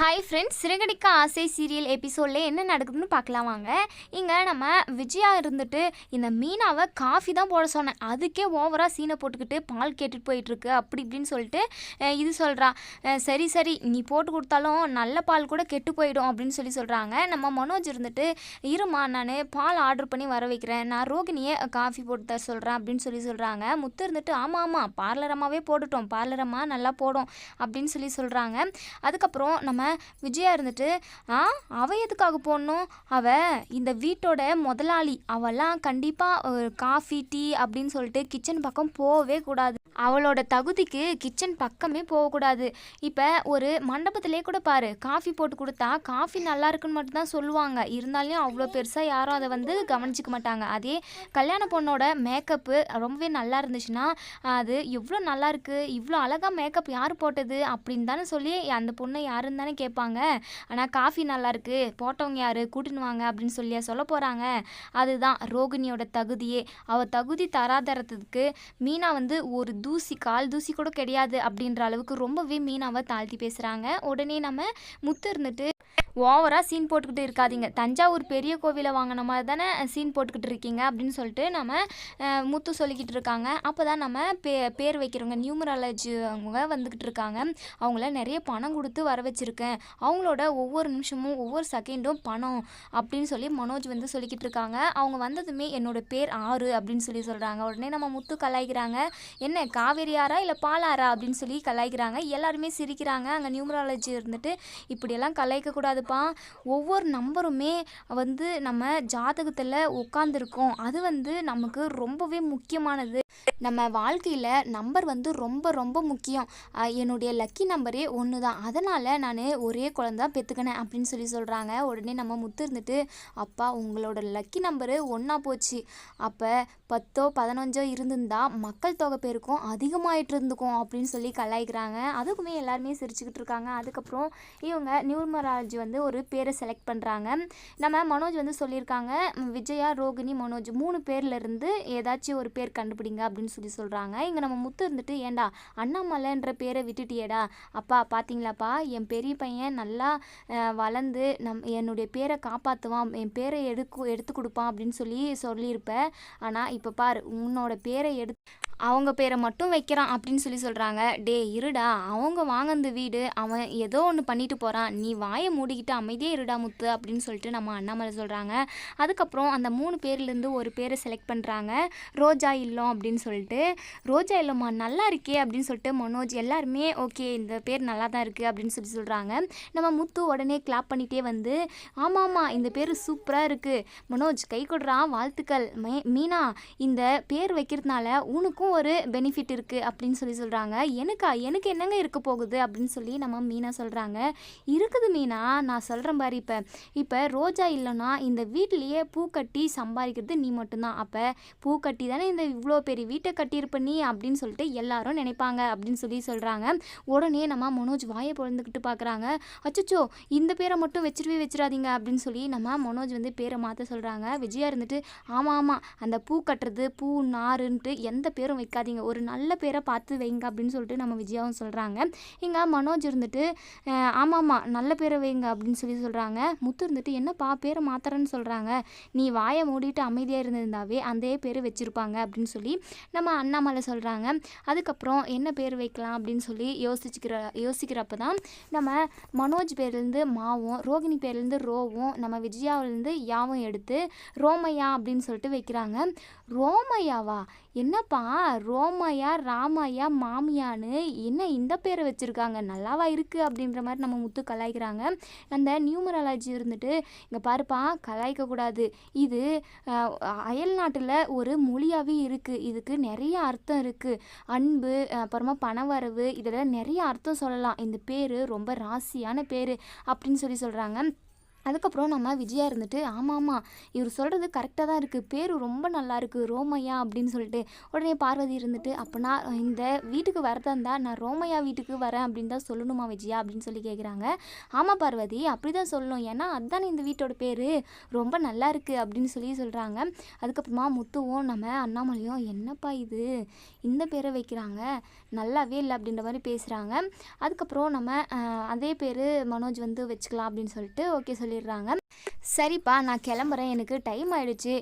Hi friends Siragadikka ஆசை serial எபிசோடில் என்ன நடக்குதுன்னு பார்க்கலாம் வாங்க. இங்கே நம்ம விஜயா இருந்துட்டு இந்த மீனாவை காஃபி தான் போட சொன்னேன். அதுக்கே ஓவராக சீனை போட்டுக்கிட்டு பால் கேட்டுட்டு போயிட்டுருக்கு அப்படி இப்படின்னு சொல்லிட்டு இது சொல்கிறா சரி சரி நீ போட்டு கொடுத்தாலும் நல்ல பால் கூட கெட்டு போயிடும் அப்படின்னு சொல்லி சொல்கிறாங்க நம்ம மனோஜ் இருந்துட்டு இருமா நான் பால் ஆர்டர் பண்ணி வர வைக்கிறேன். நான் ரோகிணியை காஃபி போட்டு தர சொல்கிறேன் அப்படின்னு சொல்லி சொல்கிறாங்க முத்து இருந்துட்டு ஆமாம் ஆமாம் பார்லரமாகவே போட்டுட்டோம். பார்லரமாக நல்லா போடும் அப்படின்னு சொல்லி சொல்கிறாங்க அதுக்கப்புறம் நம்ம விஜயா இருந்துட்டு ஆ அவள் எதுக்காக போடணும்? அவ இந்த வீட்டோட முதலாளி. அவெல்லாம் கண்டிப்பாக காஃபி டீ அப்படின்னு சொல்லிட்டு கிச்சன் பக்கம் போகவே கூடாது. அவளோட தகுதிக்கு கிச்சன் பக்கமே போகக்கூடாது. இப்போ ஒரு மண்டபத்திலே கூட பாரு காஃபி போட்டு கொடுத்தா காஃபி நல்லா இருக்குன்னு மட்டும்தான் சொல்லுவாங்க. இருந்தாலும் அவ்வளோ பெருசாக யாரும் அதை வந்து கவனிச்சிக்க மாட்டாங்க. அதே கல்யாண பொண்ணோட மேக்கப்பு ரொம்பவே நல்லா இருந்துச்சுன்னா அது எவ்வளோ நல்லா இருக்கு இவ்வளோ அழகாக மேக்கப் யார் போட்டது? அப்படின்னு தானே சொல்லி அந்த பொண்ணை யாருன்னு தானே கேட்பாங்க. ஆனால் காஃபி நல்லா இருக்கு போட்டவங்க யார் கூட்டின்னு வாங்க அப்படின்னு சொல்லியா சொல்ல போகிறாங்க அதுதான் ரோகிணியோட தகுதியே. அவள் தகுதி தராதரத்துக்கு மீனா வந்து ஒரு தூசி கால் தூசி கூட கிடையாது அப்படின்ற அளவுக்கு ரொம்பவே மீனாவை தாழ்த்தி பேசுகிறாங்க உடனே நம்ம முத்து இருந்துட்டு ஓவராக சீன் போட்டுக்கிட்டு இருக்காதீங்க. தஞ்சாவூர் பெரிய கோவிலை வாங்கின மாதிரி தானே சீன் போட்டுக்கிட்டு இருக்கீங்க? அப்படின்னு சொல்லிட்டு நம்ம முத்து சொல்லிக்கிட்டு இருக்காங்க. அப்போ தான் நம்ம பே பேர் வைக்கிறவங்க நியூமராலஜி அவங்க வந்துக்கிட்டு இருக்காங்க. அவங்கள நிறைய பணம் கொடுத்து வர இருக்கேன் அவங்களோட ஒவ்வொரு நிமிஷமும் ஒவ்வொரு செகண்டும் பணம் அப்படின்னு சொல்லி மனோஜ் வந்து சொல்லிக்கிட்டு இருக்காங்க. அவங்க வந்ததுமே என்னோட பேர் ஆறு அப்படின்னு சொல்லி சொல்கிறாங்க உடனே நம்ம முத்து கலாய்க்கிறாங்க. என்ன காவேரி ஆறா இல்லை பாலாரா அப்படின்னு சொல்லி கலாய்க்கிறாங்க. எல்லாருமே சிரிக்கிறாங்க. அங்கே நியூமராலஜி இருந்துட்டு இப்படியெல்லாம் கலாய்க்கக்கூடாதுப்பா. ஒவ்வொரு நம்பருமே வந்து நம்ம ஜாதகத்தில் உட்காந்துருக்கோம் அது வந்து நமக்கு ரொம்பவே முக்கியமானது. நம்ம வாழ்க்கையில் நம்பர் வந்து ரொம்ப ரொம்ப முக்கியம். என்னுடைய லக்கி நம்பரே ஒன்று தான் அதனால் நான் ஒரே குழந்த பெற்றுக்கினேன் அப்படின்னு சொல்லி சொல்கிறாங்க உடனே நம்ம முத்து இருந்துட்டு அப்பா உங்களோட லக்கி நம்பரு ஒன்றா போச்சு. அப்போ பத்தோ பதினஞ்சோ இருந்திருந்தா மக்கள் தொகை பேருக்கும் அதிகமாகிட்டு இருந்துக்கும் அப்படின்னு சொல்லி கலாய்க்கிறாங்க. அதுக்குமே எல்லாருமே சிரிச்சுக்கிட்டு இருக்காங்க. அதுக்கப்புறம் இவங்க நியூமராலஜி வந்து ஒரு பேரை செலக்ட் பண்ணுறாங்க நம்ம மனோஜ் வந்து சொல்லியிருக்காங்க விஜயா ரோகிணி மனோஜ் மூணு பேர்லேருந்து ஏதாச்சும் ஒரு பேர் கண்டுபிடிங்க அப்படின்னு சொல்லி சொல்கிறாங்க இங்கே நம்ம முத்து இருந்துட்டு ஏண்டா அண்ணாமலைன்ற பேரை விட்டுட்டியேடா. அப்பா பார்த்தீங்களாப்பா என் பெரிய பையன் நல்லா வளர்ந்து நம் என்னுடைய பேரை காப்பாற்றுவான் என் பேரை எடுக்கு எடுத்து கொடுப்பான். அப்படின்னு சொல்லி சொல்லியிருப்பேன் ஆனால் இப்போ பார் உன்னோட பேரை எடு அவங்க பேரை மட்டும் வைக்கிறான் அப்படின்னு சொல்லி சொல்கிறாங்க டே இருடா அவங்க வாங்கின வீடு அவன் ஏதோ ஒன்று பண்ணிட்டு போகிறான் நீ வாயை மூடிக்கிட்டு அமைதியே இருடா முத்து அப்படின்னு சொல்லிட்டு நம்ம அண்ணாமலை சொல்கிறாங்க அதுக்கப்புறம் அந்த மூணு பேர்லேருந்து ஒரு பேரை செலக்ட் பண்ணுறாங்க ரோஜா இல்லம் அப்படின்னு சொல்லிட்டு. ரோஜா இல்லம்மா நல்லா இருக்கே அப்படின்னு சொல்லிட்டு மனோஜ் எல்லாருமே ஓகே இந்த பேர் நல்லா தான் இருக்குது அப்படின்னு சொல்லி சொல்கிறாங்க நம்ம முத்து உடனே கிளாப் பண்ணிகிட்டே வந்து ஆமாம் ஆமாம் இந்த பேர் சூப்பராக இருக்குது மனோஜ் கை கொடுறா வாழ்த்துக்கள். மே மீனா இந்த பேர் வைக்கிறதுனால உனக்கும் ஒரு பெனிஃபிட் இருக்குது அப்படின்னு சொல்லி சொல்கிறாங்க எனக்கா எனக்கு என்னங்க இருக்க போகுது அப்படின்னு சொல்லி நம்ம மீனா சொல்கிறாங்க இருக்குது மீனா நான் சொல்கிறேன் பாரு இப்போ. இப்போ ரோஜா இல்லைன்னா இந்த வீட்லேயே பூ கட்டி சம்பாதிக்கிறது நீ மட்டும்தான். அப்போ பூ கட்டி தானே இந்த இவ்வளோ பெரிய வீட்டை கட்டியிருப்ப நீ அப்படின்னு சொல்லிட்டு எல்லாரும் நினைப்பாங்க அப்படின்னு சொல்லி சொல்கிறாங்க உடனே நம்ம மனோஜ் வாயை பிறந்துக்கிட்டு பார்க்குறாங்க அச்சோ இந்த பேரை மட்டும் வச்சிருவே வச்சிடாதீங்க அப்படின்னு சொல்லி நம்ம மனோஜ் வந்து பேரை மாற்ற சொல்கிறாங்க விஜயா இருந்துட்டு ஆமாம் ஆமாம் அந்த பூ கட்டுறது பூ நாருன்ட்டு எந்த பேரும் வைக்காதீங்க. ஒரு நல்ல பேரை பார்த்து வைங்க அப்படின்னு சொல்லிட்டு நம்ம விஜயாவும் சொல்கிறாங்க இங்கே மனோஜ் இருந்துட்டு ஆமாம்மா ஆமாம் ஆமாம் நல்ல பேரை வைங்க அப்படின்னு சொல்லி சொல்கிறாங்க முத்து இருந்துட்டு என்னப்பா பேரை மாத்துறேன்னு சொல்கிறாங்க நீ வாயை மூடிட்டு அமைதியாக இருந்திருந்தாவே அதே பேர் வச்சுருப்பாங்க அப்படின்னு சொல்லி நம்ம அண்ணாமலை சொல்கிறாங்க அதுக்கப்புறம் என்ன பேர் வைக்கலாம் அப்படின்னு சொல்லி யோசிச்சுக்கிற யோசிக்கிறப்ப தான் நம்ம மனோஜ் பேர்லேருந்து மாவும் ரோகிணி பேர்லேருந்து ரோவும் நம்ம விஜயாவிலேருந்து யாவும் எடுத்து ரோமையா அப்படின்னு சொல்லிட்டு வைக்கிறாங்க. ரோமையாவா? என்னப்பா ரோமையா ராமையா மாமியான்னு என்ன இந்த பேரை வச்சுருக்காங்க? நல்லாவா இருக்குது அப்படின்ற மாதிரி நம்ம முத்து கலாய்க்கிறாங்க. அந்த நியூமராலஜி இருந்துட்டு இங்கே பாருப்பா கலாய்க்கக்கூடாது இது அயல் நாட்டில் ஒரு மொழியாகவே இருக்குது இதுக்கு நிறைய அர்த்தம் இருக்குது அன்பு அப்புறமா பணவரவு இதில் நிறைய அர்த்தம் சொல்லலாம். இந்த பேர் ரொம்ப ராசியான பேர் அப்படின்னு சொல்லி சொல்கிறாங்க அதுக்கப்புறம் நம்ம விஜயா இருந்துட்டு ஆமாம் ஆமாம் இவர் சொல்கிறது கரெக்டாக தான் இருக்குது பேர் ரொம்ப நல்லா இருக்குது ரோமையா அப்படின்னு சொல்லிட்டு உடனே பார்வதி இருந்துட்டு அப்போனா இந்த வீட்டுக்கு வரதா இருந்தால் நான் ரோமையா வீட்டுக்கு வரேன் அப்படின்னு தான் சொல்லணுமா விஜயா? அப்படின்னு சொல்லி கேட்குறாங்க ஆமாம் பார்வதி அப்படி தான் சொல்லணும். ஏன்னா அதுதானே இந்த வீட்டோட பேர். ரொம்ப நல்லா இருக்குது அப்படின்னு சொல்லி சொல்கிறாங்க அதுக்கப்புறமா முத்துவும் நம்ம அண்ணாமலையும் என்னப்பா இது? இந்த பேரை வைக்கிறாங்க. நல்லாவே இல்லை அப்படின்ற மாதிரி பேசுகிறாங்க அதுக்கப்புறம் நம்ம அதே பேர் மனோஜ் வந்து வச்சுக்கலாம் அப்படின்னு சொல்லிட்டு ஓகே சொல்லி சொல்லிடுறாங்க. சரிப்பா நான் கிளம்புறேன். எனக்கு டைம் ஆயிடுச்சு.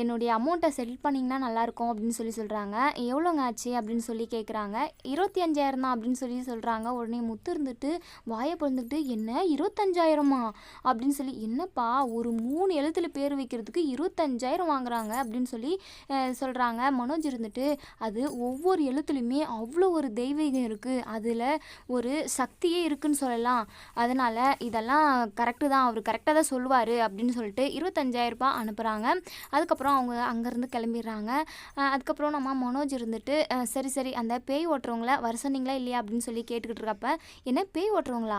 என்னுடைய அமௌண்ட்டை செட்டில் பண்ணிங்கன்னா நல்லாயிருக்கும் அப்படின்னு சொல்லி சொல்கிறாங்க எவ்வளோங்க ஆச்சு அப்படின்னு சொல்லி கேட்குறாங்க இருபத்தி அஞ்சாயிரம் தான் அப்படின்னு சொல்லி சொல்கிறாங்க உடனே முத்து இருந்துட்டு வாயை பிறந்துட்டு என்ன? இருபத்தஞ்சாயிரமா? அப்படின்னு சொல்லி என்னப்பா ஒரு மூணு எழுத்துல பேர் வைக்கிறதுக்கு இருபத்தஞ்சாயிரம் வாங்குறாங்க. அப்படின்னு சொல்லி சொல்கிறாங்க மனோஜ் இருந்துட்டு அது ஒவ்வொரு எழுத்துலையுமே அவ்வளோ ஒரு தெய்வீகம் இருக்குது அதில் ஒரு சக்தியே இருக்குன்னு சொல்லலாம். அதனால் இதெல்லாம் கரெக்டு தான். அவர் கரெக்டாக தான் சொல்லுவார் அப்படின்னு சொல்லிட்டு இருபத்தஞ்சாயிரம் ரூபாய் அனுப்புகிறாங்க அதுக்கப்புறம் அவங்க அங்கேருந்து கிளம்பிடுறாங்க. அதுக்கப்புறம் நம்ம மனோஜ் இருந்துட்டு சரி சரி அந்த பேய் ஓட்டுறவங்கள வர சொன்னீங்களா இல்லையா அப்படின்னு சொல்லி கேட்டுக்கிட்டு இருக்கப்ப என்ன பேய் ஓட்டுறவங்களா?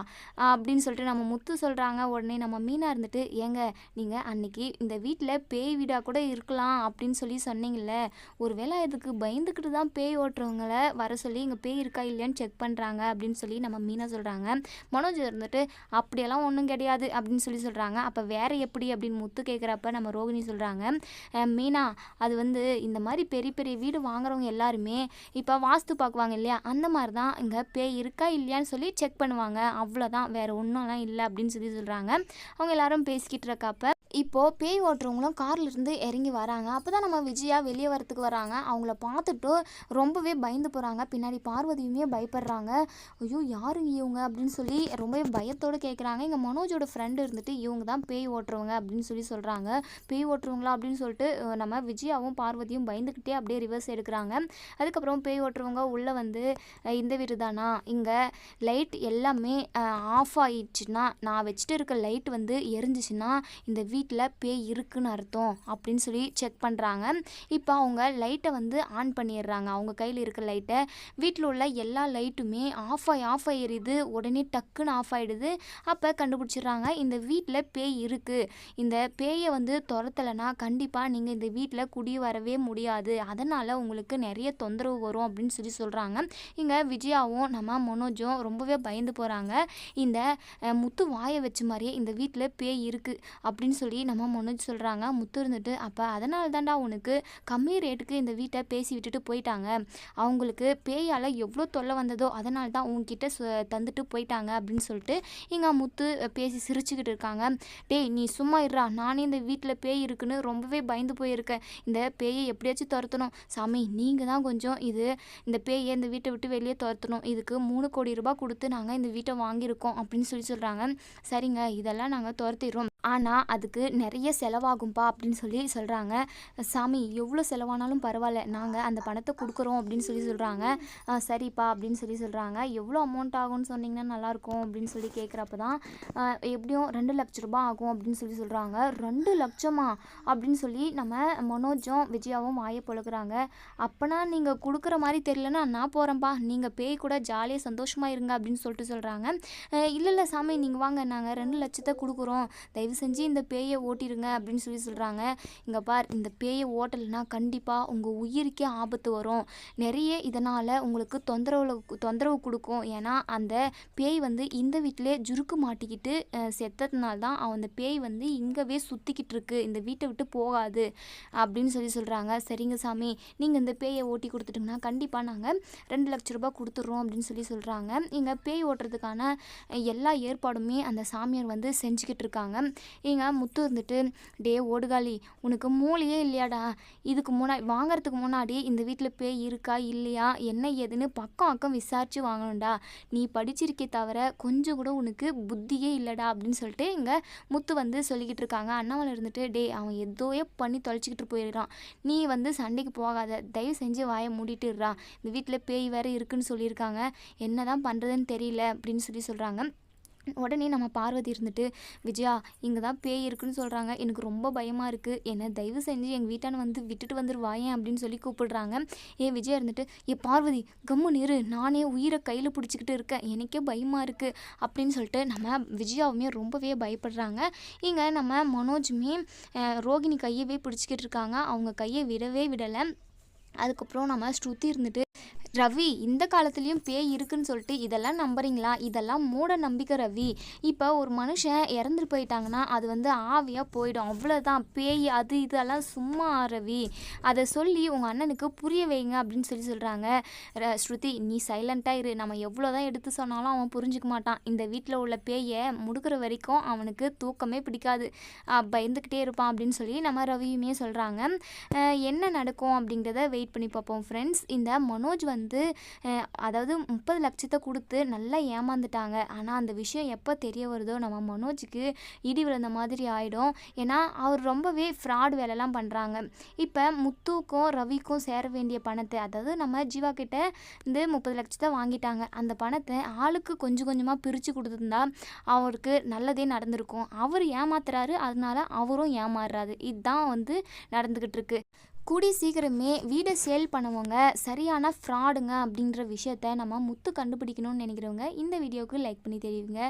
அப்படின்னு சொல்லிட்டு நம்ம முத்து சொல்கிறாங்க உடனே நம்ம மீனாக இருந்துட்டு ஏங்க நீங்கள் அன்னைக்கு இந்த வீட்டில் பேய் வீடாக கூட இருக்கலாம் அப்படின்னு சொல்லி சொன்னீங்கல்ல. ஒருவேளை இதுக்கு பயந்துக்கிட்டு தான் பேய் ஓட்டுறவங்கள வர சொல்லி இங்கே பேய் இருக்கா இல்லையான்னு செக் பண்ணுறாங்க அப்படின்னு சொல்லி நம்ம மீனா சொல்கிறாங்க மனோஜ் இருந்துட்டு அப்படியெல்லாம் ஒன்றும் கிடையாது அப்படின்னு சொல்லி சொல்கிறாங்க அப்போ வேற எப்படி அப்படின்னு முத்து கேட்குறப்ப நம்ம ரோகிணி சொல்கிறாங்க மீனா அது வந்து இந்த மாதிரி பெரிய பெரிய வீடு வாங்குறவங்க எல்லாருமே இப்போ வாஸ்து பார்க்குவாங்க இல்லையா? அந்த மாதிரி தான் இங்கே பேய் இருக்கா இல்லையான்னு சொல்லி செக் பண்ணுவாங்க. அவ்வளோதான் வேற ஒன்றும்லாம் இல்லை அப்படின்னு சொல்லி சொல்கிறாங்க அவங்க எல்லாரும் பேசிக்கிட்டு இருக்கப்ப இப்போது பேய் ஓட்டுறவங்களும் கார்லேருந்து இறங்கி வராங்க. அப்போ தான் நம்ம விஜயா வெளியே வரத்துக்கு வராங்க. அவங்கள பார்த்துட்டு ரொம்பவே பயந்து போகிறாங்க பின்னாடி பார்வதியுமே பயப்படுறாங்க. ஐயோ யாருங்க இவங்க அப்படின்னு சொல்லி ரொம்பவே பயத்தோடு கேட்குறாங்க எங்கள் மனோஜோட ஃப்ரெண்டு இருந்துட்டு இவங்க தான் பேய் ஓட்டுறவங்க அப்படின்னு சொல்லி சொல்கிறாங்க பேய் ஓட்டுறவங்களா அப்படின்னு சொல்லிட்டு நம்ம விஜயாவும் பார்வதியும் பயந்துக்கிட்டே அப்படியே ரிவர்ஸ் எடுக்கிறாங்க. அதுக்கப்புறம் பேய் ஓட்டுறவங்க உள்ளே வந்து இந்த வீடு தானா இங்கே லைட் எல்லாமே ஆஃப் ஆயிடுச்சுன்னா நான் வச்சுட்டு இருக்க லைட் வந்து எரிஞ்சிச்சுன்னா இந்த வீட்டில் பேய் இருக்குன்னு அர்த்தம் அப்படின்னு சொல்லி செக் பண்ணுறாங்க இப்போ அவங்க லைட்டை வந்து ஆன் பண்ணிடுறாங்க. அவங்க கையில் இருக்க லைட்டை வீட்டில் உள்ள எல்லா லைட்டுமே ஆஃப் ஆகி ஆஃப் ஆகிடுது உடனே டக்குன்னு ஆஃப் ஆகிடுது அப்போ கண்டுபிடிச்சிடுறாங்க இந்த வீட்டில் பேய் இருக்குது இந்த பேயை வந்து துரத்தலைன்னா கண்டிப்பாக நீங்கள் இந்த வீட்டில் குடி வரவே முடியாது. அதனால் உங்களுக்கு நிறைய தொந்தரவு வரும் அப்படின்னு சொல்லி சொல்கிறாங்க இங்கே விஜயாவும் நம்ம மனோஜும் ரொம்பவே பயந்து போகிறாங்க இந்த முத்து வாயை வச்ச மாதிரியே இந்த வீட்டில் பேய் இருக்குது அப்படின்னு சொல்லி சொல்லி நம்ம மனோஜ் சொல்கிறாங்க முத்து இருந்துட்டு அப்போ அதனால தான்டா உனக்கு கம்மி ரேட்டுக்கு இந்த வீட்டை பேசி விட்டுட்டு போயிட்டாங்க. அவங்களுக்கு பேயால் எவ்வளோ தொல்லை வந்ததோ அதனால தான் உங்ககிட்ட சொ- தந்துட்டு போயிட்டாங்க. அப்படின்னு சொல்லிட்டு இங்கே முத்து பேசி சிரிச்சுக்கிட்டு இருக்காங்க. டேய் நீ சும்மா இருடா. நானே இந்த வீட்டில் பேய் இருக்குன்னு ரொம்பவே பயந்து போயிருக்கேன். இந்த பேயை எப்படியாச்சும் துரத்தணும். சாமி நீங்கள் தான் கொஞ்சம் இது இந்த பேயை இந்த வீட்டை விட்டு வெளியே துரத்தணும். இதுக்கு மூணு கோடி ரூபாய் கொடுத்து நாங்கள் இந்த வீட்டை வாங்கியிருக்கோம். அப்படின்னு சொல்லி சொல்கிறாங்க சரிங்க இதெல்லாம் நாங்கள் துரத்திடுறோம். ஆனால் அதுக்கு நிறைய செலவாகும்பா அப்படின்னு சொல்லி சொல்கிறாங்க சாமி எவ்வளோ செலவானாலும் பரவாயில்ல. நாங்கள் அந்த பணத்தை கொடுக்குறோம் அப்படின்னு சொல்லி சொல்கிறாங்க சரிப்பா அப்படின்னு சொல்லி சொல்கிறாங்க எவ்வளோ அமௌண்ட் ஆகும்னு சொன்னிங்கன்னா நல்லாயிருக்கும் அப்படின்னு சொல்லி கேட்குறப்ப தான் எப்படியும் ரெண்டு லட்ச ரூபாய் ஆகும் அப்படின்னு சொல்லி சொல்கிறாங்க ரெண்டு லட்சமா? அப்படின்னு சொல்லி நம்ம மனோஜும் விஜயாவும் வாயை பொழுக்கிறாங்க. அப்போனா நீங்கள் கொடுக்குற மாதிரி தெரியலன்னா நான் போகிறேன்ப்பா நீங்கள் பேய் கூட ஜாலியாக சந்தோஷமாக இருங்க அப்படின்னு சொல்லிட்டு சொல்கிறாங்க இல்லை இல்லை சாமி நீங்கள் வாங்க. நாங்கள் ரெண்டு லட்சத்தை கொடுக்குறோம். தயவு செஞ்சு இந்த பேயை ஓட்டிடுங்க அப்படின்னு சொல்லி சொல்கிறாங்க இங்கே பார் இந்த பேயை ஓட்டலைன்னா கண்டிப்பாக உங்கள் உயிருக்கே ஆபத்து வரும். நிறைய இதனால் உங்களுக்கு தொந்தரவு தொந்தரவு கொடுக்கும். ஏன்னா அந்த பேய் வந்து இந்த வீட்டிலே ஜுருக்கு மாட்டிக்கிட்டு செத்ததுனால தான் அவன் அந்த பேய் வந்து இங்கவே சுற்றிக்கிட்டு இருக்கு. இந்த வீட்டை விட்டு போகாது அப்படின்னு சொல்லி சொல்கிறாங்க சரிங்க சாமி நீங்கள் இந்த பேயை ஓட்டி கொடுத்துட்டிங்கன்னா கண்டிப்பாக நாங்கள் ரெண்டு லட்ச ரூபாய் கொடுத்துட்றோம் அப்படின்னு சொல்லி சொல்கிறாங்க இங்கே பேய் ஓட்டுறதுக்கான எல்லா ஏற்பாடுமே அந்த சாமியார் வந்து செஞ்சுக்கிட்டு இருக்காங்க. ஏங்க முத்து இருந்துட்டு டே ஓடுகாலி உனக்கு மூளையே இல்லையாடா. இதுக்கு முன்னாடி வாங்குறதுக்கு முன்னாடி இந்த வீட்டில் பேய் இருக்கா இல்லையா? என்ன ஏதுன்னு பக்கம் அக்கம் விசாரிச்சு வாங்கணும்டா. நீ படிச்சிருக்கே தவிர கொஞ்சம் கூட உனக்கு புத்தியே இல்லைடா. அப்படின்னு சொல்லிட்டு இங்கே முத்து வந்து சொல்லிக்கிட்டு இருக்காங்க. அண்ணாமலை இருந்துட்டு டே அவன் எதோயே பண்ணி தொலைச்சிக்கிட்டு போயிடுறான் நீ வந்து சண்டைக்கு போகாத. தயவு செஞ்சு வாயை மூடிட்டுறான் இந்த வீட்டில் பேய் வேறு இருக்குன்னு சொல்லியிருக்காங்க. என்ன தான் பண்ணுறதுன்னு தெரியல. அப்படின்னு சொல்லி சொல்கிறாங்க உடனே நம்ம பார்வதி இருந்துட்டு விஜயா இங்கே தான் பேய் இருக்குன்னு சொல்கிறாங்க எனக்கு ரொம்ப பயமாக இருக்குது என்னை தயவு செஞ்சு எங்கள் வீட்டான வந்து விட்டுட்டு வந்துருவாயேன் அப்படின்னு சொல்லி கூப்பிடுறாங்க. ஏன் விஜயா இருந்துட்டு ஏ பார்வதி கம்மு நிறு நானே உயிரை கையில் பிடிச்சிக்கிட்டு இருக்கேன். எனக்கே பயமாக இருக்குது அப்படின்னு சொல்லிட்டு நம்ம விஜயாவுமே ரொம்பவே பயப்படுறாங்க. இங்கே நம்ம மனோஜுமே ரோகிணி கையவே பிடிச்சிக்கிட்டு இருக்காங்க. அவங்க கையை விடவே விடலை. அதுக்கப்புறம் நம்ம ஸ்ருதி இருந்துட்டு ரவி இந்த காலத்துலேயும் பேய் இருக்குன்னு சொல்லிட்டு இதெல்லாம் நம்புறீங்களா? இதெல்லாம் மூட நம்பிக்கை ரவி. இப்போ ஒரு மனுஷன் இறந்துட்டு போயிட்டாங்கன்னா அது வந்து ஆவியாக போயிடும். அவ்வளோதான் பேய் அது இதெல்லாம் சும்மா ரவி. அதை சொல்லி உங்கள் அண்ணனுக்கு புரிய வைங்க அப்படின்னு சொல்லி சொல்கிறாங்க ஸ்ருதி நீ சைலண்ட்டாக இரு. நம்ம எவ்வளோ தான் எடுத்து சொன்னாலும் அவன் புரிஞ்சுக்க மாட்டான். இந்த வீட்டில் உள்ள பேயை முடுக்கிற வரைக்கும் அவனுக்கு தூக்கமே பிடிக்காது. பயந்துக்கிட்டே இருப்பான் அப்படின்னு சொல்லி நம்ம ரவியுமே சொல்கிறாங்க என்ன நடக்கும் அப்படிங்கிறத வெயிட் பண்ணி பார்ப்போம் ஃப்ரெண்ட்ஸ் இந்த மனோஜ் வந்து வந்து அதாவது முப்பது லட்சத்தை கொடுத்து நல்லா ஏமாந்துட்டாங்க. ஆனால் அந்த விஷயம் எப்போ தெரிய வருதோ நம்ம மனோஜுக்கு இடி விழுந்த மாதிரி ஆகிடும் ஏன்னா அவர் ரொம்பவே ஃப்ராட் வேலைலாம் பண்ணுறாங்க இப்போ முத்துக்கும் ரவிக்கும் சேர வேண்டிய பணத்தை அதாவது நம்ம ஜீவா கிட்ட இந்த முப்பது லட்சத்தை வாங்கிட்டாங்க. அந்த பணத்தை ஆளுக்கு கொஞ்சம் கொஞ்சமாக பிரித்து கொடுத்துருந்தா அவருக்கு நல்லதே நடந்திருக்கும். அவர் ஏமாத்துறாரு அதனால அவரும் ஏமாறுறாரு. இதுதான் வந்து நடந்துக்கிட்டு இருக்கு. கூடி சீக்கிரமே வீடை சேல் பண்ணவங்க சரியான ஃப்ராடுங்க அப்படின்ற விஷயத்த நம்ம முத்து கண்டுபிடிக்கணும்னு நினைக்கிறவங்க இந்த வீடியோவுக்கு லைக் பண்ணி தெரியுங்க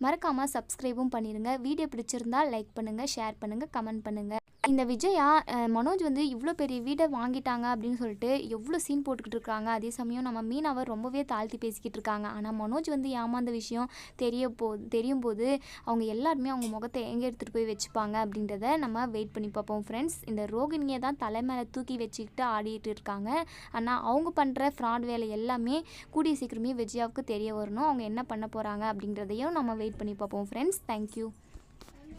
மறக்காமல் சப்ஸ்கிரைபும் பண்ணிடுங்க வீடியோ பிடிச்சிருந்தா லைக் பண்ணுங்கள் ஷேர் பண்ணுங்கள் கமெண்ட் பண்ணுங்கள் இந்த விஜயா மனோஜ் வந்து இவ்வளோ பெரிய வீடை வாங்கிட்டாங்க அப்படின்னு சொல்லிட்டு எவ்வளோ சீன் போட்டுக்கிட்டு இருக்காங்க. அதே சமயம் நம்ம மீனாவை ரொம்பவே தாழ்த்தி பேசிக்கிட்டு இருக்காங்க. ஆனால் மனோஜ் வந்து ஏமாந்த விஷயம் தெரிய போ தெரியும் போது அவங்க எல்லாருமே அவங்க முகத்தை எங்கே எடுத்துகிட்டு போய் வச்சுப்பாங்க அப்படின்றத நம்ம வெயிட் பண்ணி பார்ப்போம். ஃப்ரெண்ட்ஸ் இந்த ரோகிணியை தான் தலை மேலே தூக்கி வச்சுக்கிட்டு ஆடிட்டு இருக்காங்க. ஆனால் அவங்க பண்ணுற ஃப்ராட் வேலை எல்லாமே கூடிய சீக்கிரமே விஜயாவுக்கு தெரிய வரணும். அவங்க என்ன பண்ண போகிறாங்க அப்படின்றதையும் நம்ம வெயிட் பண்ணி பார்ப்போம். Friends thank you